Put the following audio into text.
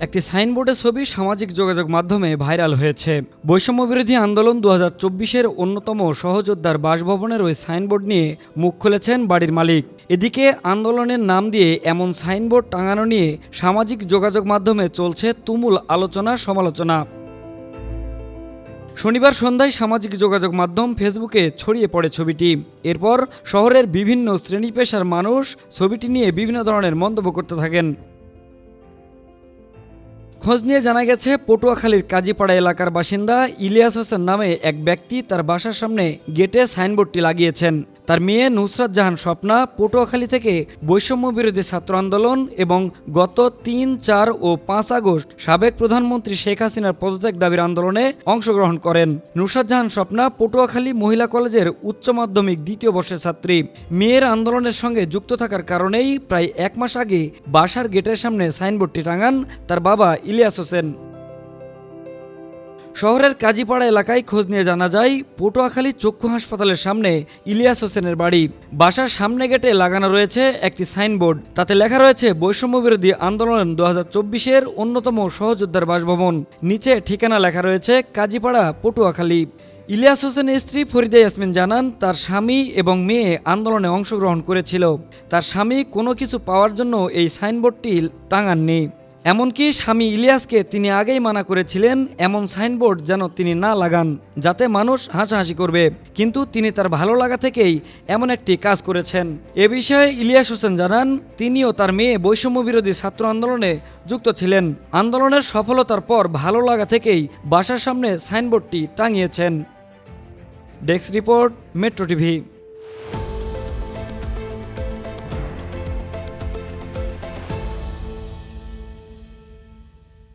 একটি সাইনবোর্ডের ছবি সামাজিক যোগাযোগ মাধ্যমে ভাইরাল হয়েছে। বৈষম্য বিরোধী আন্দোলন দু হাজার চব্বিশের অন্যতম সহযোদ্ধার বাসভবনের ওই সাইনবোর্ড নিয়ে মুখ খুলেছেন বাড়ির মালিক। এদিকে আন্দোলনের নাম দিয়ে এমন সাইনবোর্ড টাঙানো নিয়ে সামাজিক যোগাযোগ মাধ্যমে চলছে তুমুল আলোচনা সমালোচনা। শনিবার সন্ধ্যায় সামাজিক যোগাযোগ মাধ্যম ফেসবুকে ছড়িয়ে পড়ে ছবিটি। এরপর শহরের বিভিন্ন শ্রেণি পেশার মানুষ ছবিটি নিয়ে বিভিন্ন ধরনের মন্তব্য করতে থাকেন। খোঁজ নিয়ে জানা গেছে, পটুয়াখালীর কাজীপাড়া এলাকার বাসিন্দা ইলিয়াস হোসেন নামে এক ব্যক্তি তার বাসার সামনে গেটে সাইনবোর্ডটি লাগিয়েছেন। তার মেয়ে নুসরাত জাহান স্বপ্না পটুয়াখালী থেকে বৈষম্য বিরোধী ছাত্র আন্দোলন এবং গত তিন, চার ও পাঁচ আগস্ট সাবেক প্রধানমন্ত্রী শেখ হাসিনার পদত্যাগ দাবির আন্দোলনে অংশগ্রহণ করেন। নুসরাত জাহান স্বপ্না পটুয়াখালী মহিলা কলেজের উচ্চ মাধ্যমিক দ্বিতীয় বর্ষের ছাত্রী। মেয়ের আন্দোলনের সঙ্গে যুক্ত থাকার কারণেই প্রায় এক মাস আগে বাসার গেটের সামনে সাইনবোর্ডটি টাঙান তার বাবা ইলিয়াস হোসেন। শহরের কাজীপাড়া এলাকায় খোঁজ নিয়ে জানা যায়, পটুয়াখালী চক্ষু হাসপাতালের সামনে ইলিয়াস হোসেনের বাড়ি। বাসার সামনে গেটে লাগানো রয়েছে একটি সাইনবোর্ড। তাতে লেখা রয়েছে, বৈষম্য বিরোধী আন্দোলন দু হাজার চব্বিশের অন্যতম সহযোদ্ধার বাসভবন। নিচে ঠিকানা লেখা রয়েছে, কাজীপাড়া, পটুয়াখালী। ইলিয়াস হোসেনের স্ত্রী ফরিদা ইয়াসমিন জানান, তার স্বামী এবং মেয়ে আন্দোলনে অংশগ্রহণ করেছিল। তার স্বামী কোনো কিছু পাওয়ার জন্য এই সাইনবোর্ডটি টাঙাননি। এমনকি স্বামী ইলিয়াসকে তিনি আগেই মানা করেছিলেন, এমন সাইনবোর্ড যেন তিনি না লাগান, যাতে মানুষ হাসাহাসি করবে। কিন্তু তিনি তার ভালো লাগা থেকেই এমন একটি কাজ করেছেন। এ বিষয়ে ইলিয়াস হোসেন জানান, তিনিও তার মেয়ে বৈষম্য বিরোধী ছাত্র আন্দোলনে যুক্ত ছিলেন। আন্দোলনের সফলতার পর ভালো লাগা থেকেই বাসার সামনে সাইনবোর্ডটি টাঙিয়েছেন। Desk report, Metro TV.